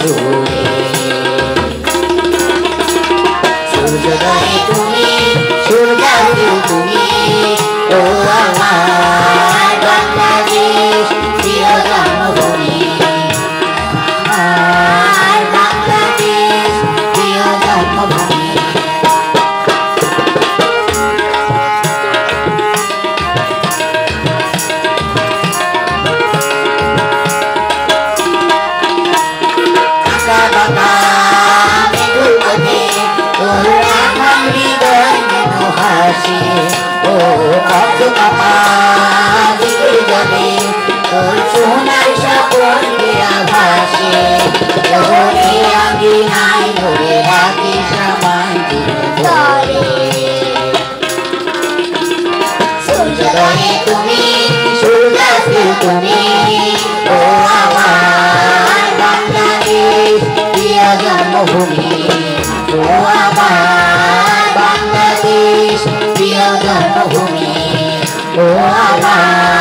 জুড়ে সূর্যোদয়ে হাসে ও কত বাবা দিকে যাবে সোনার সাপন দেয়া ভাসে তোরে আমি নাই, ধরে রাখি সামান তরে সূর্যোদয়ে তুমি সূর্যাস্তে তুমি। ও, আমার বাংলাদেশ, প্রিয় জন্মভূমি। ও, আমার 영영호미 오라.